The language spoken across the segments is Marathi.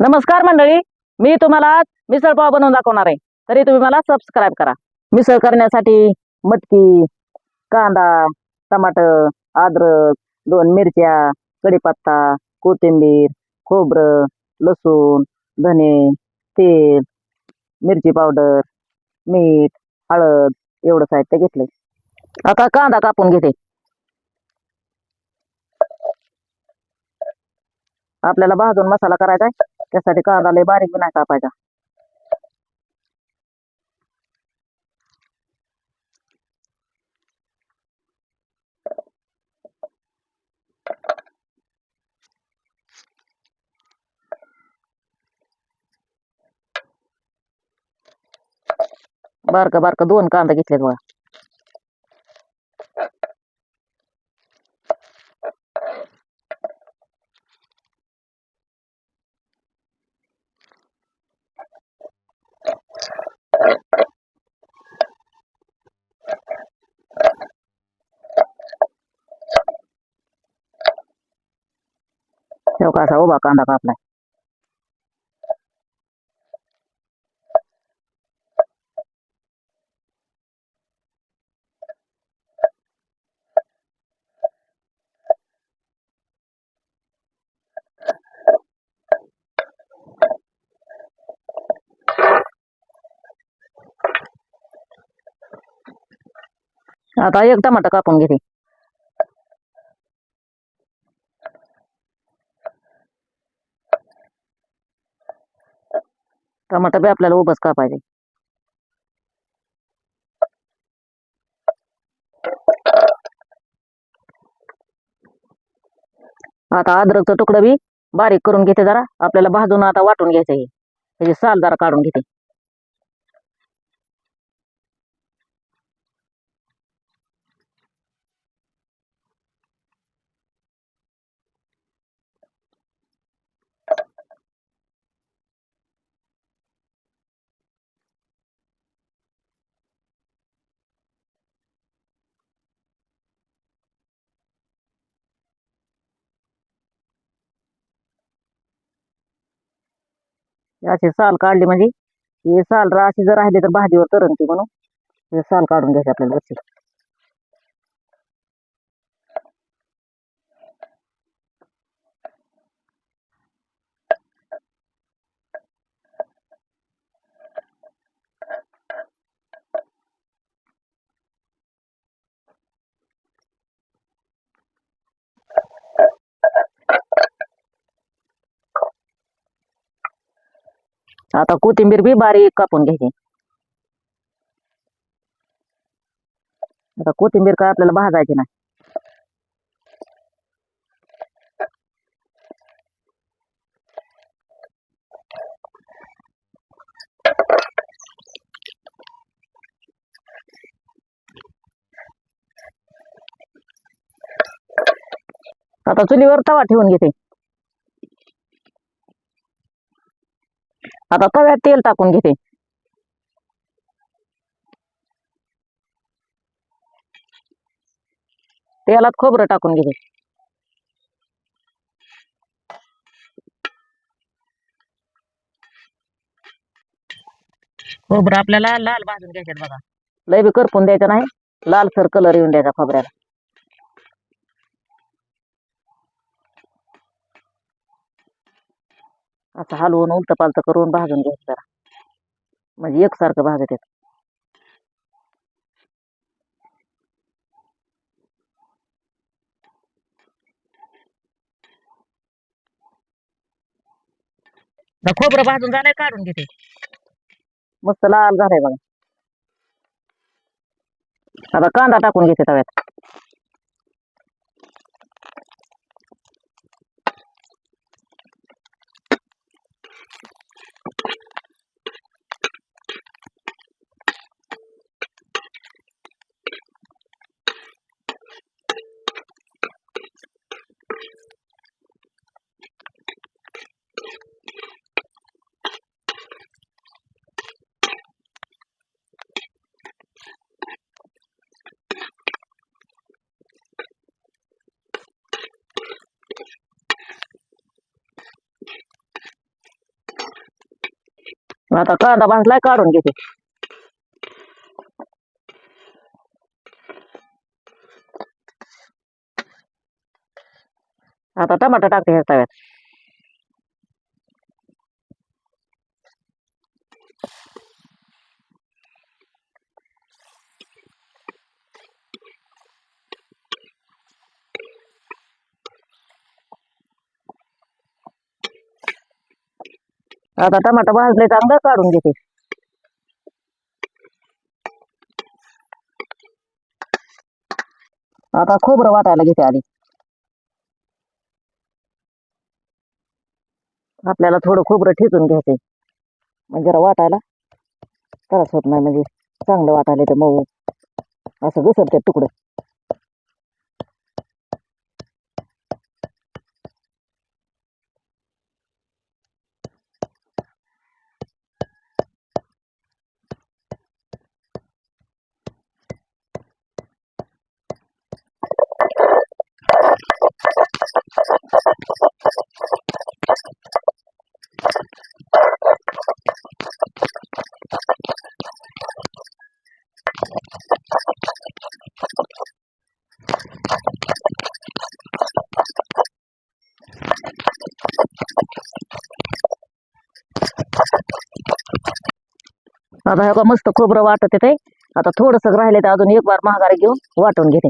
नमस्कार मंडळी मी तुम्हाला मिसळपाव मिसळ पाव बनवून दाखवणार आहे. तरी तुम्ही मला सबस्क्राईब करा. मिसळ करण्यासाठी मटकी कांदा टमाटर अद्रक दोन मिरच्या कढीपत्ता कोथिंबीर खोबरं लसूण धने तेल मिरची पावडर मीठ हळद एवढं साहित्य घेतलंय. आता कांदा कापून घेते. आपल्याला भाजून मसाला करायचा आहे. त्यासाठी कांदा लय बारीक बी नाही कापायचा बारका बारका दोन कांदा घेतलेत बघा ठेव का असा उभा कांदा कापलाय आता एक टमाटा कापून घेते टमाटा बी आपल्याला उभंच पाहिजे. आता अद्रकचं तुकडं बी बारीक करून घेते जरा. आपल्याला भाजून आता वाटून घ्यायचं हे त्याची साल जरा काढून घेते. अशी साल काढली म्हणजे हे साल राशी जर राहिली तर भाजीवर तरंगते म्हणून. हे साल काढून घ्यायची आपल्याला वरची. आता कोथिंबीर बी बारीक कापून घ्यायची. आता कोथिंबीर काय आपल्याला भाजायची नाही. आता चुलीवर तवा ठेवून घेते. आता तव्यात तेल टाकून घेते. तेलात खोबरं टाकून घेते. खोबरं आपल्याला लाल भाजून घ्यायचे बघा. लय बी करपून द्यायचं नाही. लालसर कलर येऊन द्यायचा खोबऱ्याला. असं हलवून उलट पालत करून भाजून घ्यायचं जरा. म्हणजे एकसारखं भाजत येत. खोबरं भाजून झालंय काढून घेते. मस्त लाल झालंय बघा. आता कांदा टाकून घेते तव्यात. आता कांदा भाजलाय काढून घेते. आता टमाटा टाकते ह्या तव्यात. आता टमाटर भाजले चांगलं काढून घेते. आता खोबरं वाटायला घेते आधी. आपल्याला थोडं खोबरं ठेचून घ्यायचंय. म्हणजे जरा वाटायला त्रास होत नाही म्हणजे चांगलं वाटायला तर मऊ. असं घसरते तुकडं. आता हे का मस्त खोबरं वाटत येते आता थोडस राहिले तर अजून एक बार महागारी घेऊन वाटून घेते.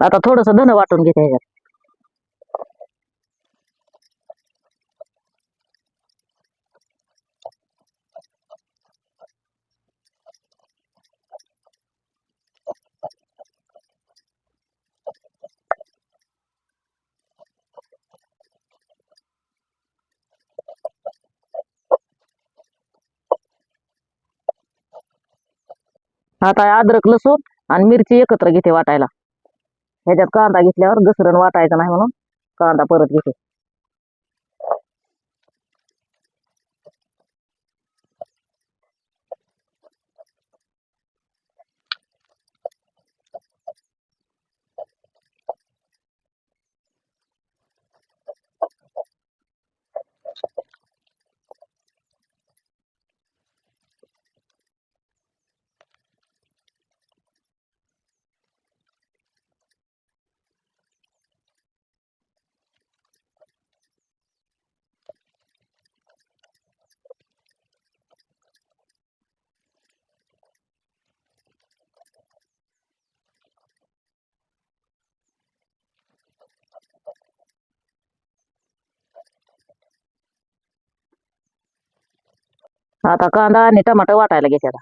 आता थोडस धन वाटून घेते ह्याच्यात आता अद्रक लसूण आणि मिरची एकत्र घेते वाटायला. ह्याच्यात कांदा घेतल्यावर घसरण वाटायचं नाही म्हणून कांदा परत घेते. आता कांदा आणि टमाटर वाटायला घेते आता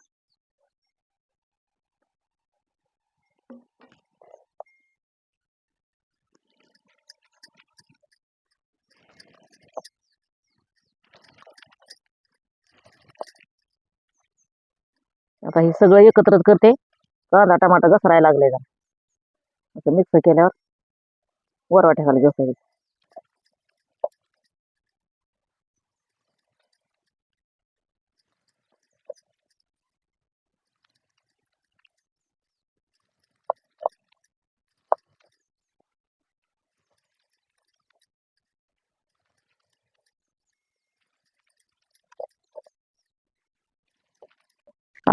आता हे सगळं एकत्रच करते. कांदा टमाटर घसरायला लागले का असं मिक्स केल्यावर वरवा ठेवायला घसरायचं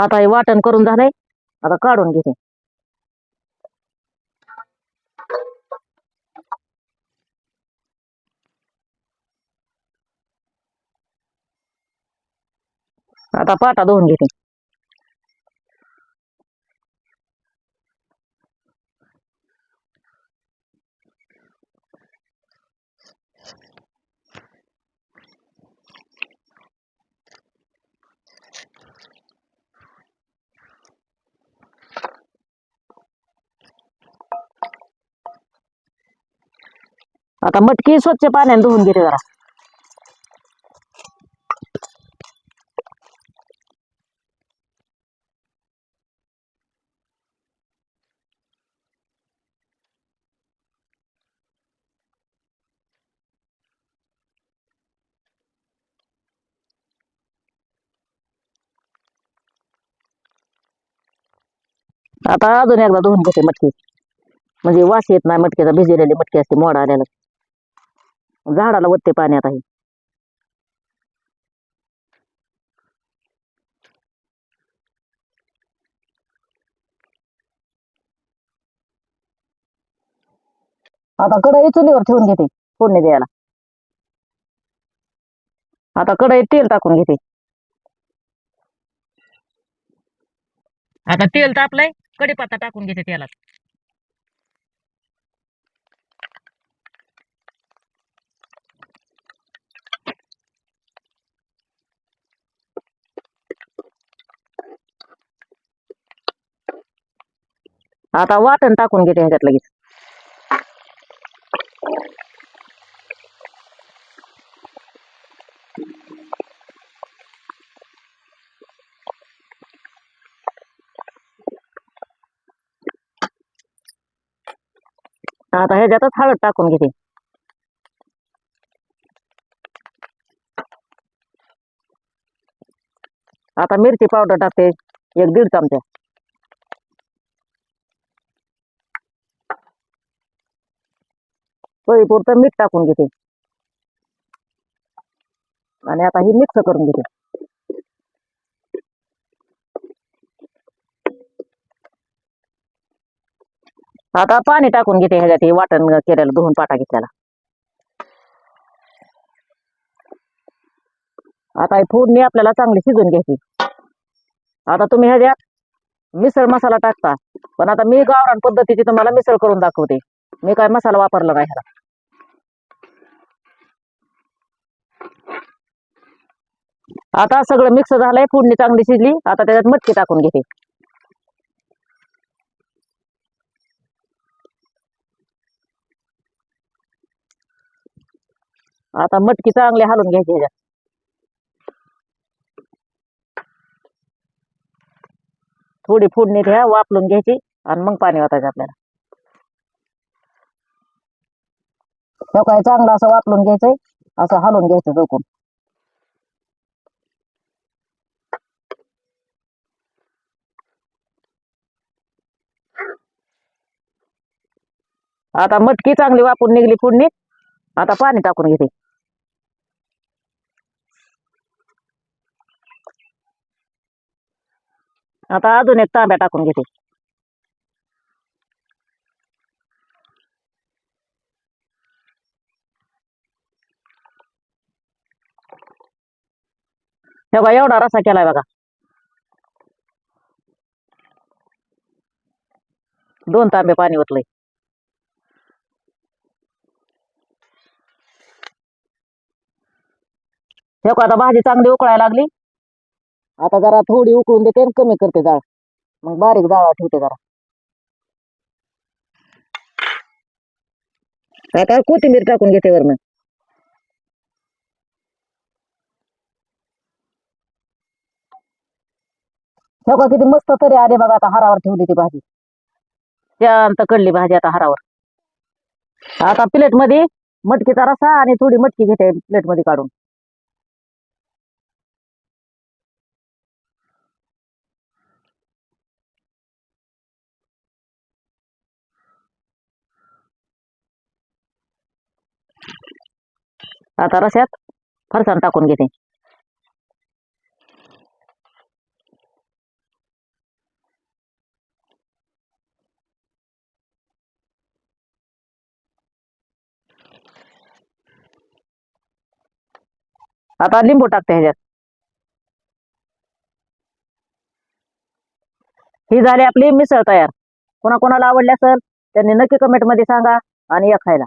आता हे वाटण करून झालंय. आता काढून घेते. आता पाटा धुवून घेते. आता मटकी स्वच्छ पाण्याने धुवून घेते जरा आता अजून एकदा धुवून घेते मटकी म्हणजे वास येत नाही मटकीचा भिजलेली मटकी असते मोड आलेला झाडाला वत्ते पाण्यात आहे आता कढई चुलीवर ठेवून घेते फोडणी द्यायला. आता कढईत तेल टाकून घेते. आता तेल तापलंय कढीपत्ता टाकून घेते त्याला आता वाटण टाकून घेते ह्याच्यात लगेच. आता ह्याच्यातच हळद टाकून घेते. आता मिरची पावडर टाकते, एक दीड चमचा. पुरतं मीठ टाकून घेते. आणि आता ही मिक्स करून घेते. आता पाणी टाकून घेते ह्याच्यात हे वाटण केलेलं धुवून पाटा घेतल्याला आता ही फोडणी आपल्याला चांगली शिजून घ्यायची. आता तुम्ही ह्याच्यात मिसळ मसाला टाकता. पण आता मी गावरान पद्धतीची तुम्हाला मिसळ करून दाखवते. मी काय मसाला वापरला नाही ह्याला. आता सगळं मिक्स झालंय फोडणी चांगली शिजली आता त्याच्यात मटकी टाकून घेते. आता मटकी चांगली हालून घ्यायची ह्याच्यात थोडी फोडणी घ्या वापरून घ्यायची आणि मग पाणी वाटायचं आपल्याला. हे चांगलं असं वापरून घ्यायचंय असं हलवून घ्यायचं चौकून आता मटकी चांगली वापरून निघली पुढणी आता पाणी टाकून घेते. आता अजून एक तांब्या टाकून घेते. हे बघा एवढा रसा केलाय बघा. दोन तांबे पाणी ओतलंय. हे आता भाजी चांगली उकळायला लागली. आता जरा थोडी उकळून देते आणि कमी करते जाळ. मग बारीक जाळा ठेवते जरा. आता कोथिंबीर टाकून घेते वरनं. हे बघा किती मस्त तरी आले बघा आता हारावर ठेवली ती भाजी. शांत कडली भाजी आता हारावर. आता प्लेटमध्ये मटकीचा रसा आणि थोडी मटकी घेते प्लेटमध्ये काढून. आता रस्यात फरसाण टाकून घेते. आता लिंबू टाकते ह्याच्यात. ही झाली आपली मिसळ तयार. कोणाकोणाला आवडली असेल त्यांनी नक्की कमेंटमध्ये सांगा आणि या खायला.